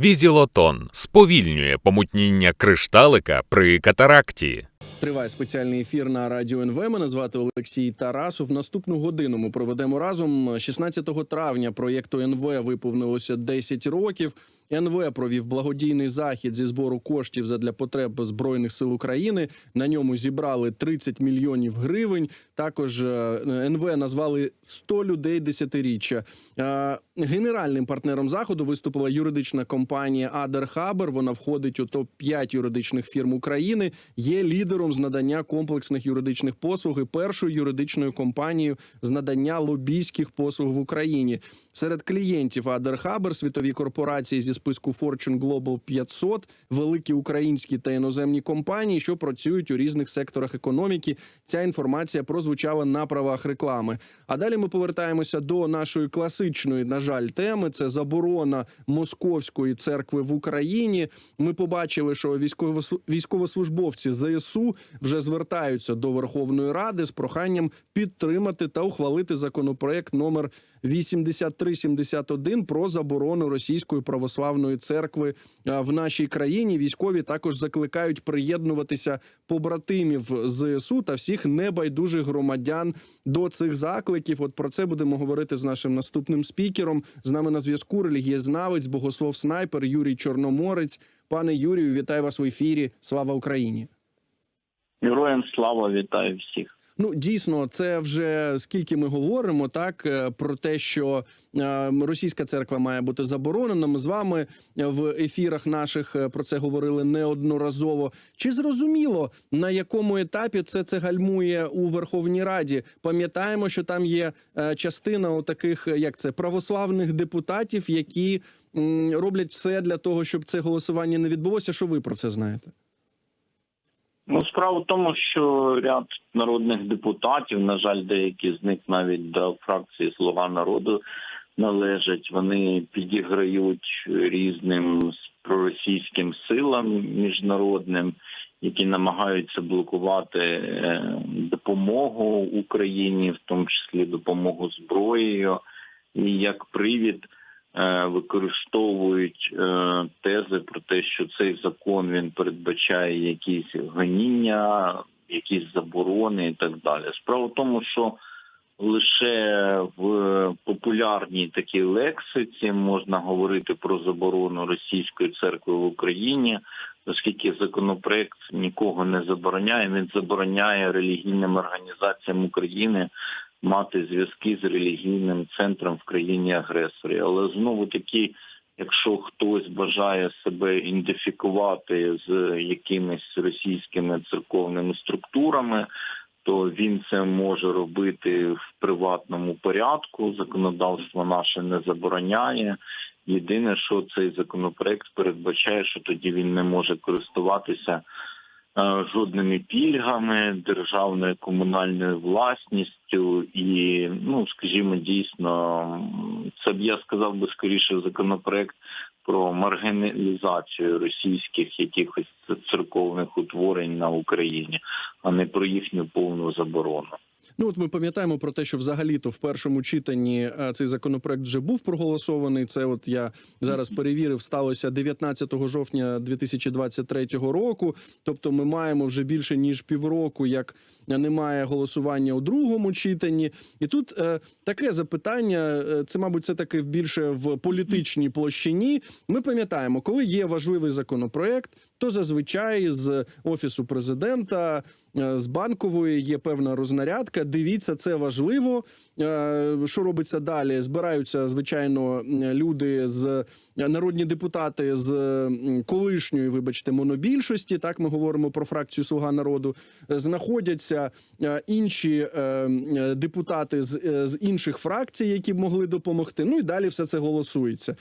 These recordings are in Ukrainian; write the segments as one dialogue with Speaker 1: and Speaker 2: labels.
Speaker 1: Візілотон сповільнює помутніння кришталика при катаракті.
Speaker 2: Триває спеціальний ефір на радіо НВ. Мене звати Олексій Тарасов. Наступну годину ми проведемо разом. 16 травня проєкту НВ виповнилося 10 років. НВ провів благодійний захід зі збору коштів задля потреб збройних сил України. На ньому зібрали 30 мільйонів гривень. Також е, НВ назвали 100 людей десятиріччя. Е, Генеральним партнером заходу виступила юридична компанія Адер Хабер. Вона входить у топ 5 юридичних фірм України. Є лідером з надання комплексних юридичних послуг і першою юридичною компанією з надання лобійських послуг в Україні. Серед клієнтів Адер Хабер світові корпорації зі списку Fortune Global 500, великі українські та іноземні компанії, що працюють у різних секторах економіки. Ця інформація прозвучала на правах реклами. А далі ми повертаємося до нашої класичної, на жаль, теми. Це заборона московської церкви в Україні. Ми побачили, що військовослу- військовослужбовці ЗСУ вже звертаються до Верховної Ради з проханням підтримати та ухвалити законопроект номер 8371 про заборону російської православної церкви а, в нашій країні. Військові також закликають приєднуватися побратимів ЗСУ та всіх небайдужих громадян до цих закликів. От про це будемо говорити з нашим наступним спікером. З нами на зв'язку релігієзнавець, богослов снайпер Юрій Чорноморець. Пане Юрію, вітаю вас в ефірі. Слава Україні!
Speaker 3: Героям слава вітаю всіх.
Speaker 2: Ну дійсно, це вже скільки ми говоримо, так е, про те, що е, російська церква має бути заборонена. Ми з вами в ефірах наших е, про це говорили неодноразово. Чи зрозуміло на якому етапі це це гальмує у Верховній Раді? Пам'ятаємо, що там є е, частина таких, як це православних депутатів, які роблять все для того, щоб це голосування не відбулося. Що ви про це знаєте?
Speaker 3: Ну, справа в тому, що ряд народних депутатів, на жаль, деякі з них навіть до фракції Слуга народу належать. Вони підіграють різним проросійським силам міжнародним, які намагаються блокувати е, допомогу Україні, в тому числі допомогу зброєю, і як привід. Е, Використовують е, тези про те, що цей закон він передбачає якісь гоніння, якісь заборони і так далі. Справа в тому, що лише в популярній такій лексиці можна говорити про заборону російської церкви в Україні, оскільки законопроект нікого не забороняє. Він забороняє релігійним організаціям України мати зв'язки з релігійним центром в країні агресорі. Але знову таки, якщо хтось бажає себе ідентифікувати з якимись російськими церковними структурами, то він це може робити в приватному порядку. Законодавство наше не забороняє. Єдине, що цей законопроект передбачає, що тоді він не може користуватися жодними пільгами, державною комунальною власністю, і ну скажімо, дійсно, це б я сказав би скоріше законопроект про маргіналізацію російських якихось церковних утворень на Україні, а не про їхню повну заборону.
Speaker 2: Ну от ми пам'ятаємо про те, що взагалі-то в першому читанні е, цей законопроект вже був проголосований. Це от я зараз перевірив, сталося 19 жовтня 2023 року. Тобто, ми маємо вже більше ніж півроку, як немає голосування у другому читанні. І тут е, таке запитання: е, це, мабуть, це таки більше в політичній площині. Ми пам'ятаємо, коли є важливий законопроект, то зазвичай з офісу президента. Е, З банкової є певна рознарядка. Дивіться, це важливо. Е, Що робиться далі? Збираються звичайно люди з народні депутати з колишньої, вибачте, монобільшості. Так ми говоримо про фракцію Слуга народу. Е, Знаходяться інші депутати з, з інших фракцій, які б могли допомогти. Ну і далі все це голосується.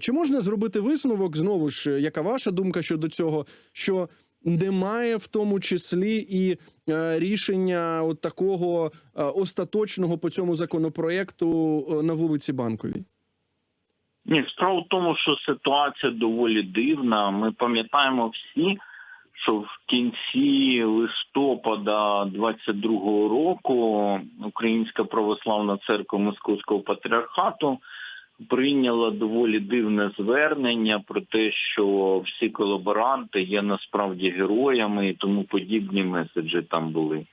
Speaker 2: Чи можна зробити висновок знову ж? Яка ваша думка щодо цього? Що немає в тому числі і е, рішення от такого е, остаточного по цьому законопроекту е, на вулиці Банковій?
Speaker 3: Ні, справа в тому, що ситуація доволі дивна. Ми пам'ятаємо всі, що в кінці листопада 22-го року Українська православна церква Московського патріархату прийняла доволі дивне звернення про те, що всі колаборанти є насправді героями і тому подібні меседжі там були.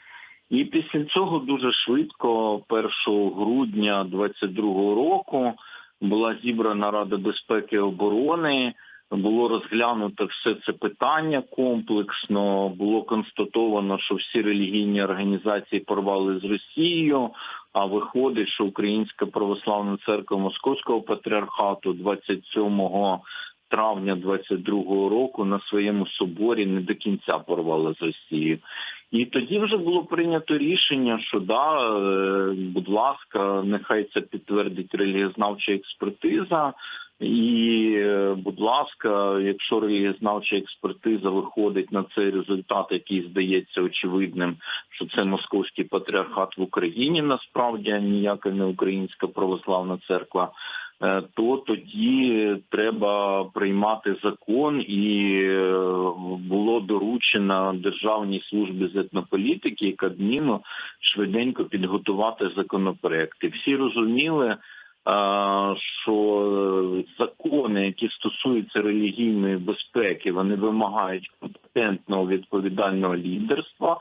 Speaker 3: І після цього дуже швидко, 1 грудня 2022 року, була зібрана Рада безпеки і оборони. Було розглянуто все це питання комплексно. Було констатовано, що всі релігійні організації порвали з Росією. А виходить, що Українська православна церква Московського патріархату 27 травня 22 року на своєму соборі не до кінця порвала з Росією. І тоді вже було прийнято рішення, що да, е, будь ласка, нехай це підтвердить релігізнавча експертиза. І, е, будь ласка, якщо релігієзнавча експертиза виходить на цей результат, який здається очевидним, що це московський патріархат в Україні, насправді а ніяка не українська православна церква. е, То тоді треба приймати закон, і е, було доручено Державній службі з етнополітики і Кабміну швиденько підготувати законопроекти. Всі розуміли, що е, закони, які стосуються релігійної безпеки, вони вимагають компетентного відповідального лідерства.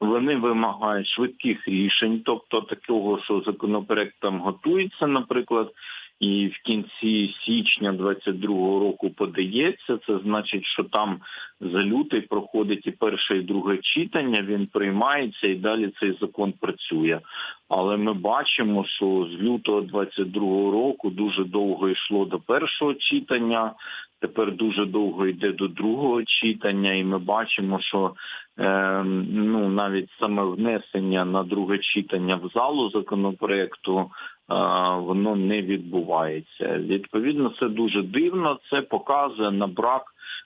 Speaker 3: Вони вимагають швидких рішень, тобто такого, що законопроект там готується, наприклад. І в кінці січня 22-го року подається. Це значить, що там за лютий проходить і перше, і друге читання. Він приймається, і далі цей закон працює. Але ми бачимо, що з лютого 22-го року дуже довго йшло до першого читання. Тепер дуже довго йде до другого читання, і ми бачимо, що е, ну навіть саме внесення на друге читання в залу законопроекту е, воно не відбувається. Відповідно, це дуже дивно. Це показує на брак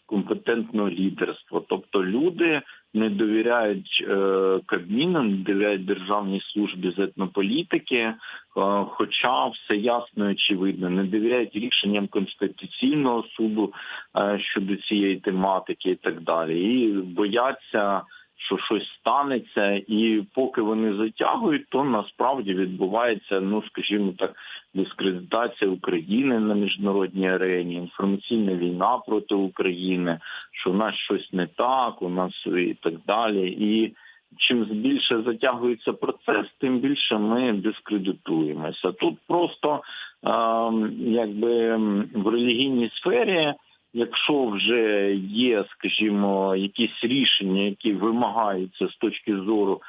Speaker 3: компетентного лідерства. Тобто люди не довіряють е, Кабміну, не довіряють державній службі з етнополітики, е, хоча все ясно і очевидно, не довіряють рішенням конституційного суду е, щодо цієї тематики і так далі, і бояться. Що щось станеться, і поки вони затягують, то насправді відбувається, ну скажімо так, дискредитація України на міжнародній арені, інформаційна війна проти України, що у нас щось не так, у нас і так далі. І чим більше затягується процес, тим більше ми дискредитуємося. Тут просто е, якби в релігійній сфері. Якщо вже є, скажімо, якісь рішення, які вимагаються з точки зору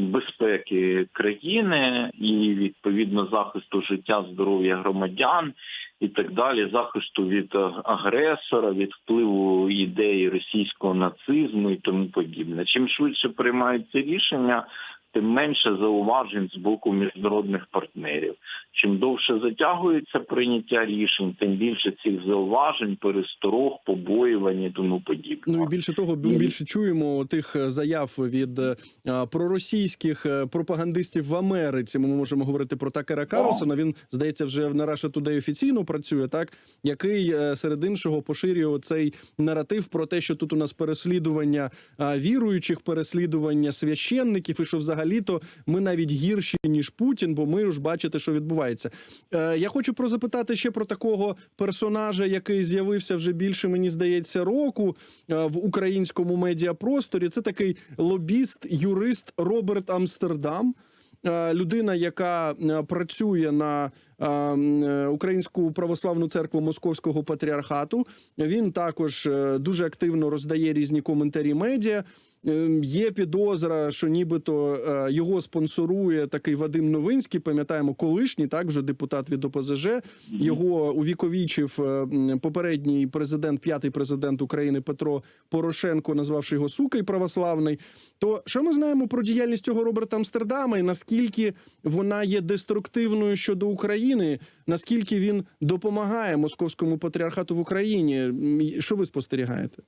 Speaker 3: безпеки країни і відповідно захисту життя, здоров'я громадян і так далі, захисту від агресора, від впливу ідеї російського нацизму і тому подібне. Чим швидше приймаються рішення, тим менше зауважень з боку міжнародних партнерів. Чим довше затягується прийняття рішень, тим більше цих зауважень, пересторог, побоювань і тому подібне.
Speaker 2: Ну і більше того, ми більше чуємо тих е, заяв від е, проросійських е, пропагандистів в Америці. Ми можемо говорити про Такера Карлсона. Він здається, вже на Russia Today офіційно працює, так який серед іншого поширює цей наратив про те, що тут у нас переслідування віруючих, переслідування священників, і що взагалі-то ми навіть гірші ніж Путін, бо ми ж бачите, що відбувається. Е, Я хочу про запитати ще про такого персонажа, який з'явився вже більше, мені здається, року е, в українському медіапросторі. Це такий лобіст, юрист Роберт Амстердам. Е, Людина, яка е, працює на Українську православну церкву Московського патріархату. Він також дуже активно роздає різні коментарі медіа. Е, Є підозра, що нібито е, його спонсорує такий Вадим Новинський. Пам'ятаємо, колишній так вже депутат від ОПЗЖ. Його увіковічив е, попередній президент, п'ятий президент України Петро Порошенко, назвавши його сукой православний. То що ми знаємо про діяльність цього Роберта Амстердама і наскільки вона є деструктивною щодо України? Наскільки він допомагає московському патріархату в Україні? Що ви спостерігаєте?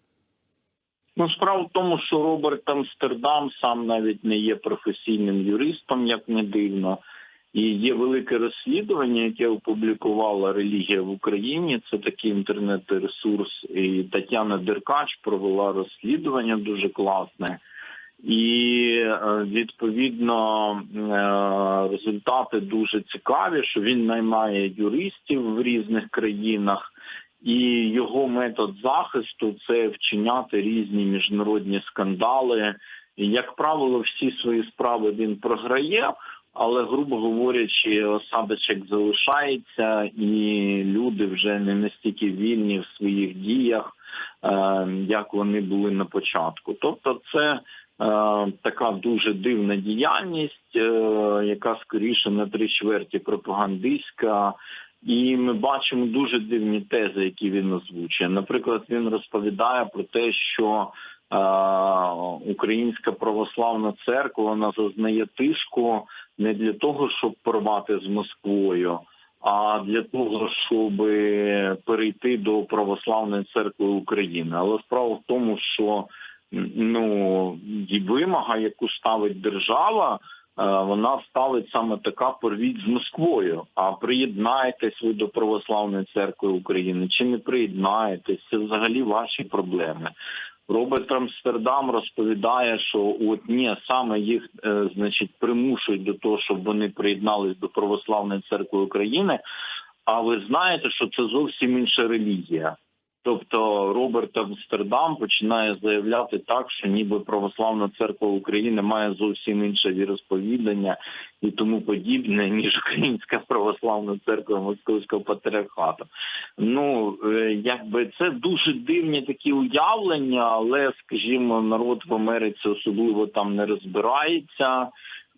Speaker 3: Ну, справа в тому, що Роберт Амстердам сам навіть не є професійним юристом, як не дивно. І є велике розслідування, яке опублікувала релігія в Україні. Це такий інтернет-ресурс. І Тетяна Деркач провела розслідування дуже класне. І е, відповідно е, результати дуже цікаві, що він наймає юристів в різних країнах, і його метод захисту це вчиняти різні міжнародні скандали. І, як правило, всі свої справи він програє, але, грубо говорячи, осадочок залишається, і люди вже не настільки вільні в своїх діях, е, як вони були на початку. Тобто, це е, така дуже дивна діяльність, е, яка скоріше на три чверті пропагандистська. І ми бачимо дуже дивні тези, які він озвучує. Наприклад, він розповідає про те, що е, Українська православна церква вона зазнає тиску не для того, щоб порвати з Москвою, а для того, щоб перейти до православної церкви України. Але справа в тому, що ну і вимога, яку ставить держава. Е, Вона ставить саме така порвіть з Москвою. А приєднаєтесь ви до православної церкви України чи не приєднаєтесь? Це взагалі ваші проблеми. Роберт Амстердам розповідає, що от ні, саме їх е, значить примушують до того, щоб вони приєднались до православної церкви України. А ви знаєте, що це зовсім інша релігія. Тобто Роберт Амстердам починає заявляти так, що ніби православна церква України має зовсім інше віросповідання і тому подібне, ніж Українська православна церква Московського патріархату. Ну е, якби це дуже дивні такі уявлення, але скажімо, народ в Америці особливо там не розбирається.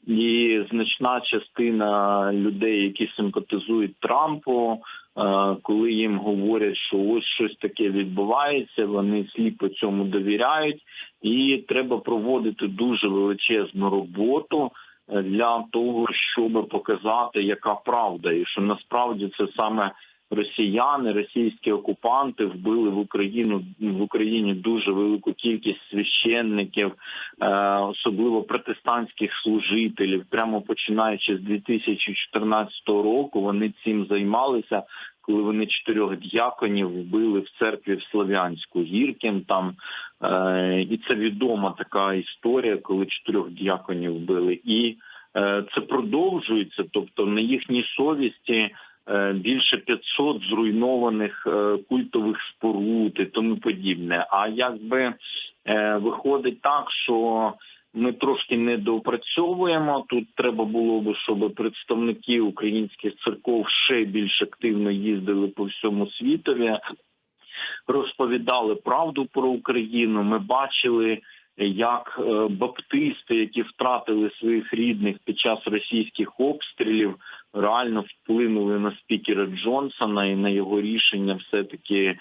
Speaker 3: І значна частина людей, які симпатизують Трампу, е, коли їм говорять, що ось щось таке відбувається, вони сліпо цьому довіряють, і треба проводити дуже величезну роботу е, для того, щоб показати, яка правда, і що насправді це саме росіяни, російські окупанти вбили в Україну в Україні дуже велику кількість священників, е, особливо протестантських служителів. Прямо починаючи з 2014 року, вони цим займалися. Коли вони чотирьох діяконів вбили в церкві в Слов'янську Гіркін там е, і це відома така історія, коли чотирьох діяконів вбили, і е, це продовжується, тобто на їхній совісті більше 500 зруйнованих е, культових споруд і тому подібне. А якби е, виходить так, що ми трошки недоопрацьовуємо. Тут треба було би, щоб представники українських церков ще більш активно їздили по всьому світові, розповідали правду про Україну. Ми бачили, як е, баптисти, які втратили своїх рідних під час російських обстрілів, реально вплинули на спікера Джонсона і на його рішення все таки е,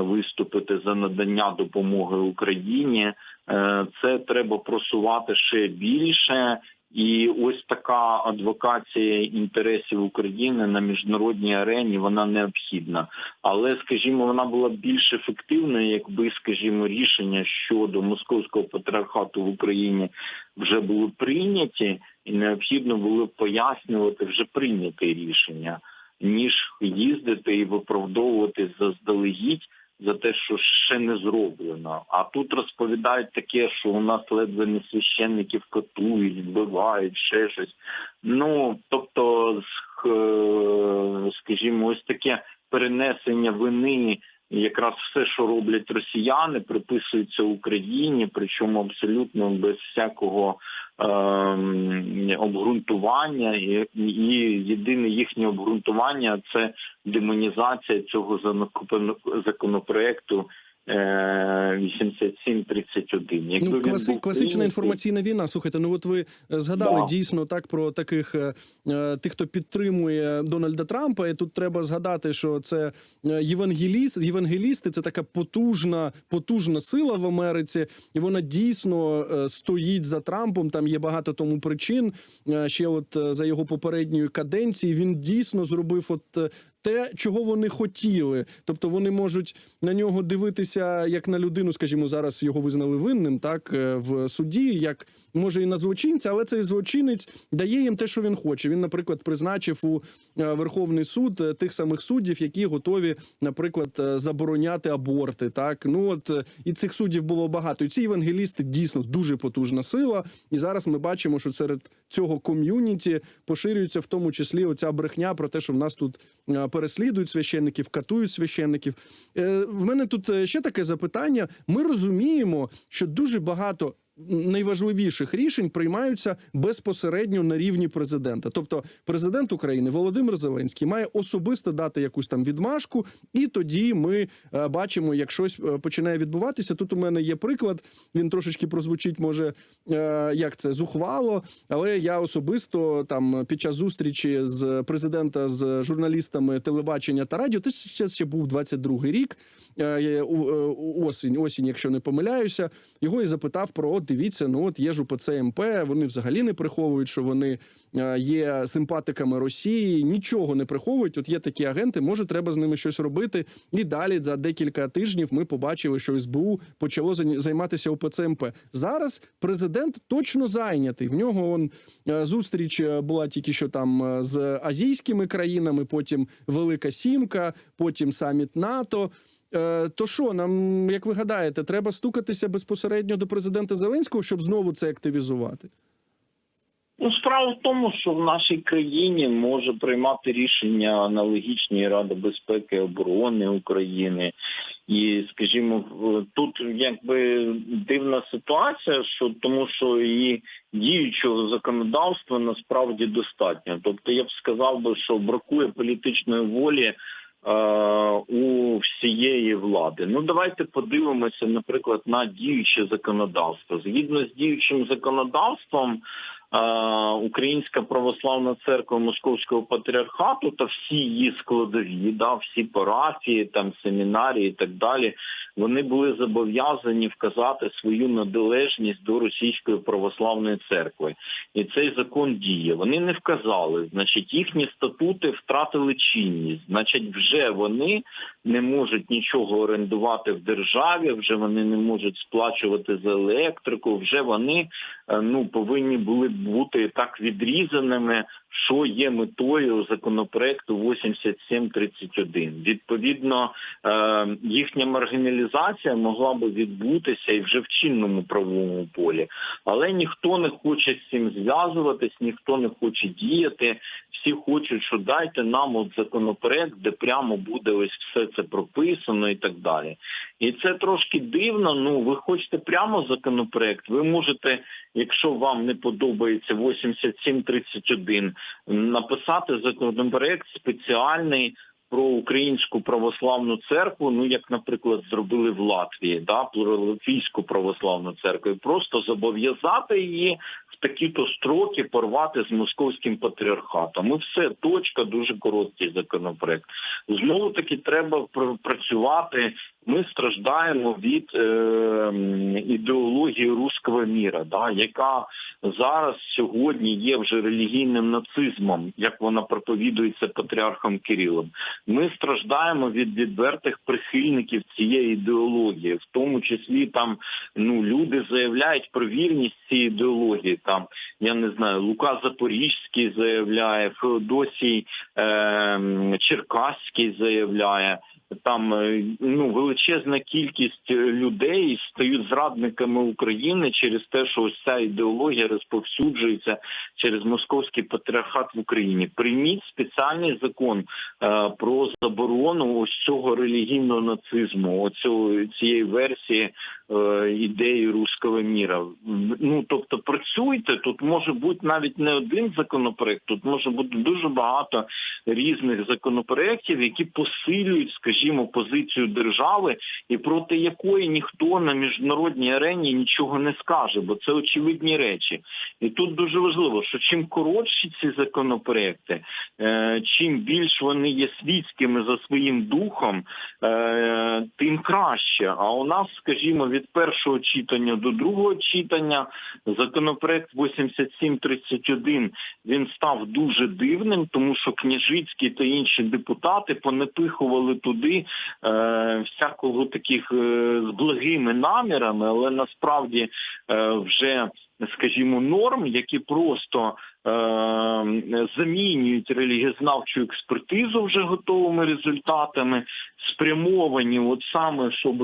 Speaker 3: виступити за надання допомоги Україні. Е, Це треба просувати ще більше. І ось така адвокація інтересів України на міжнародній арені вона необхідна. Але, скажімо, вона була більш ефективною, якби, скажімо, рішення щодо московського патріархату в Україні вже були прийняті, і необхідно було пояснювати вже прийняте рішення, ніж їздити і виправдовувати заздалегідь за те, що ще не зроблено. А тут розповідають таке, що у нас ледве не священників катують, вбивають, ще щось. Ну тобто, е, скажімо, ось таке перенесення вини. Якраз все, що роблять росіяни, приписується Україні, причому абсолютно без всякого ем, обґрунтування, і, і єдине їхнє обґрунтування це демонізація цього законопроекту е, 8731. Якби
Speaker 2: Ну,
Speaker 3: він
Speaker 2: класи, класична інформаційна війна. Слухайте, ну от ви згадали
Speaker 3: Да.
Speaker 2: дійсно так про таких е, е, тих, хто підтримує Дональда Трампа. І тут треба згадати, що це е, євангеліст, євангелісти це така потужна, потужна сила в Америці, і вона дійсно стоїть за Трампом. Там є багато тому причин. Ще от за його попередньої каденції він дійсно зробив от. Те, чого вони хотіли, тобто вони можуть на нього дивитися як на людину, скажімо, зараз його визнали винним, так е, в суді, як може і на злочинця, але цей злочинець дає їм те, що він хоче. Він, наприклад, призначив у е, Верховний суд е, тих самих суддів, які готові, наприклад, е, забороняти аборти. Так ну от і цих суддів було багато. І ці євангелісти дійсно дуже потужна сила. І зараз ми бачимо, що серед цього ком'юніті поширюється в тому числі оця брехня про те, що в нас тут переслідують священників, катують священників. В мене тут ще таке запитання. Ми розуміємо, що дуже багато. Найважливіших рішень приймаються безпосередньо на рівні президента. Тобто, президент України Володимир Зеленський має особисто дати якусь там відмашку, і тоді ми е, бачимо, як щось е, починає відбуватися. Тут у мене є приклад. Він трошечки прозвучить, може е, як це зухвало, але я особисто там під час зустрічі з президента з журналістами телебачення та радіо, це ще, ще був 22-й рік, осінь, осінь, якщо не помиляюся, його і запитав про от дивіться, ну от є ж УПЦ МП, вони взагалі не приховують, що вони е, є симпатиками Росії, нічого не приховують. От є такі агенти, може, треба з ними щось робити. І далі за декілька тижнів ми побачили, що СБУ почало займатися УПЦ МП. Зараз президент точно зайнятий. В нього он е, зустріч е, була тільки що там з азійськими країнами, потім Велика Сімка, потім саміт НАТО. Е, То що нам, як ви гадаєте, треба стукатися безпосередньо до президента Зеленського, щоб знову це активізувати?
Speaker 3: Ну, справа в тому, що в нашій країні може приймати рішення аналогічні Рада безпеки і оборони України. І, скажімо, тут якби дивна ситуація, що тому що і діючого законодавства насправді достатньо. Тобто, я б сказав би, що бракує політичної волі. Е, У всієї влади. Ну давайте подивимося, наприклад, на діюче законодавство. Згідно з діючим законодавством, Українська православна церква Московського патріархату та всі її складові, да, всі парафії, там семінарії і так далі, вони були зобов'язані вказати свою належність до Російської православної церкви, і цей закон діє. Вони не вказали, значить, їхні статути втратили чинність. Значить, вже вони не можуть нічого орендувати в державі, вже вони не можуть сплачувати за електрику. Вже вони е, ну повинні були бути так відрізаними, що є метою законопроекту 8731. Відповідно, е, їхня маргіналізація могла би відбутися і вже в чинному правовому полі, але ніхто не хоче з цим зв'язуватись, ніхто не хоче діяти. Всі хочуть, що дайте нам от законопроект, де прямо буде ось все це прописано і так далі. І це трошки дивно. Ну ви хочете прямо законопроект. Ви можете, якщо вам не подобається 8731, написати законопроект спеціальний. Про українську православну церкву, ну як, наприклад, зробили в Латвії, да про Латвійську православну церкву, і просто зобов'язати її в такі-то строки порвати з московським патріархатом. І все точка, дуже короткий законопроект. Знову таки треба пр- працювати. Ми страждаємо від е, ідеології руського міра, да, яка зараз сьогодні є вже релігійним нацизмом, як вона проповідується патріархом Кирилом. Ми страждаємо від відвертих прихильників цієї ідеології, в тому числі там ну люди заявляють про вірність цієї ідеології. Там я не знаю, Лука Запорізький заявляє, Феодосій е, Черкаський заявляє. Там е, ну величезна кількість е, людей стають зрадниками України через те, що ось ця ідеологія розповсюджується через московський патріархат в Україні. Прийміть спеціальний закон е, про заборону ось цього релігійного нацизму, оцього цієї версії ідеї руського міра. Ну тобто працюйте. Тут може бути навіть не один законопроект, тут може бути дуже багато різних законопроєктів, які посилюють, скажімо, позицію держави, і проти якої ніхто на міжнародній арені нічого не скаже, бо це очевидні речі. І тут дуже важливо, що чим коротші ці законопроекти, е, чим більш вони є світськими за своїм духом, е, тим краще. А у нас, скажімо, від від першого читання до другого читання. Законопроект 8731 він став дуже дивним, тому що Княжицький та інші депутати понапихували туди е, всякого таких е, з благими намірами, але насправді е, вже скажімо, норм, які просто е, замінюють релігієзнавчу експертизу вже готовими результатами, спрямовані от саме, щоб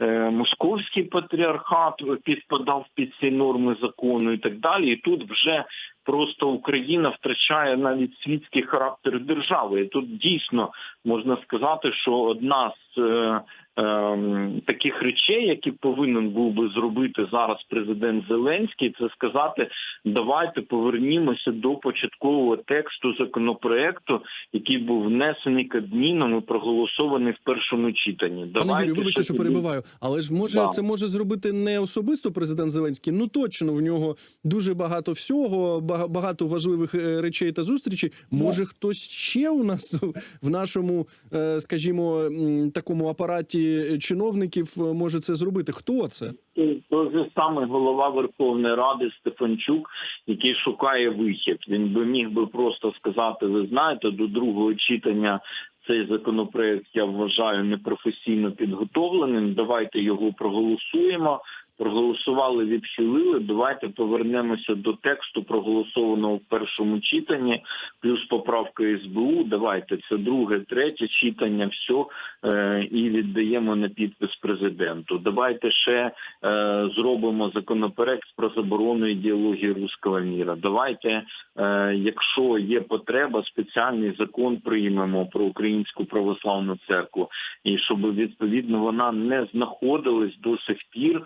Speaker 3: е, московський патріархат підпадав під ці норми закону і так далі. І тут вже просто Україна втрачає навіть світський характер держави. І тут дійсно можна сказати, що одна з е, таких речей, які повинен був би зробити зараз президент Зеленський, це сказати: давайте повернімося до початкового тексту законопроекту, який був внесений Кабміном і проголосований в першому читанні.
Speaker 2: Пане Юрію, вибачте, що перебиваю, але ж може
Speaker 3: Да.
Speaker 2: це може зробити не особисто президент Зеленський. Ну точно в нього дуже багато всього, багато важливих е, речей та зустрічей. Може, хтось ще у нас в нашому, е, скажімо, такому апараті чиновників е, може це зробити? Хто це?
Speaker 3: Той саме голова Верховної Ради Стефанчук, який шукає вихід. Він би міг би просто сказати: ви знаєте, до другого читання цей законопроект я вважаю непрофесійно підготовленим. Давайте його проголосуємо. Проголосували, відхилили. Давайте повернемося до тексту, проголосованого в першому читанні, плюс поправка СБУ. Давайте це друге, третє читання, все е, і віддаємо на підпис президенту. Давайте ще е, зробимо законопроект про заборону ідеології руського міра. Давайте, е, якщо є потреба, спеціальний закон приймемо про українську православну церкву, і щоб відповідно вона не знаходилась до сих пір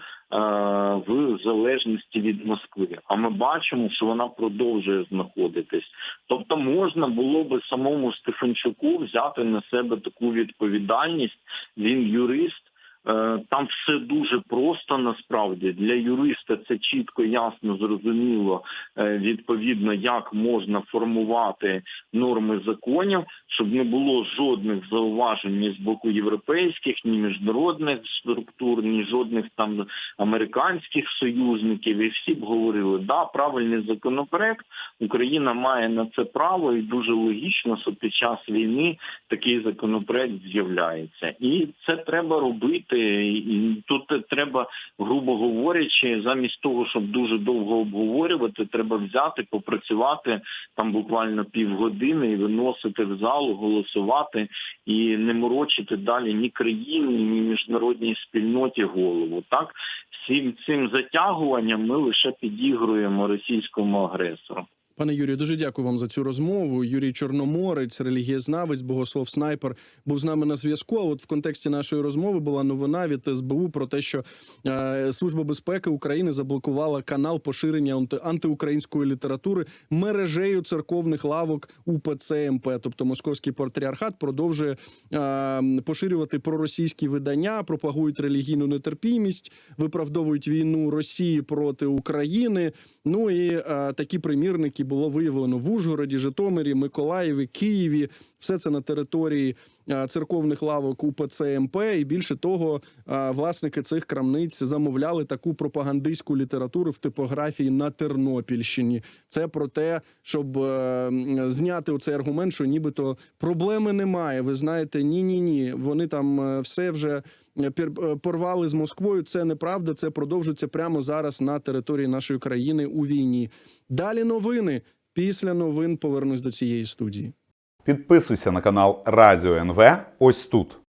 Speaker 3: в залежності від Москви. А ми бачимо, що вона продовжує знаходитись. Тобто можна було би самому Стефанчуку взяти на себе таку відповідальність. Він юрист. Е, Там все дуже просто насправді для юриста це чітко, ясно, зрозуміло. е, Відповідно, як можна формувати норми законів, щоб не було жодних зауважень ні з боку європейських, ні міжнародних структур, ні жодних там американських союзників. І всі б говорили, да, правильний законопроект. Україна має на це право, і дуже логічно, що під час війни такий законопроект з'являється, і це треба робити. І тут треба, грубо говорячи, замість того, щоб дуже довго обговорювати, треба взяти, попрацювати там буквально півгодини і виносити в залу, голосувати і не морочити далі ні країні, ні міжнародній спільноті голову. Так всім цим затягуванням ми лише підігруємо російському агресору.
Speaker 2: Пане Юрію, дуже дякую вам за цю розмову. Юрій Чорноморець, релігієзнавець, богослов снайпер, був з нами на зв'язку. А от в контексті нашої розмови була новина від СБУ про те, що е, Служба безпеки України заблокувала канал поширення анти- антиукраїнської літератури мережею церковних лавок УПЦ МП. Тобто московський патріархат продовжує е, поширювати проросійські видання, пропагують релігійну нетерпімість, виправдовують війну Росії проти України. Ну і е, такі примірники було виявлено в Ужгороді, Житомирі, Миколаєві, Києві. Все це на території церковних лавок УПЦ МП. І більше того, власники цих крамниць замовляли таку пропагандистську літературу в типографії на Тернопільщині. Це про те, щоб е, зняти оцей аргумент, що нібито проблеми немає. Ви знаєте, ні, ні, ні. Вони там е, все вже порвали з Москвою. Це неправда. Це продовжується прямо зараз на території нашої країни у війні. Далі новини. Після новин повернусь до цієї студії.
Speaker 4: Підписуйся на канал Радіо НВ ось тут.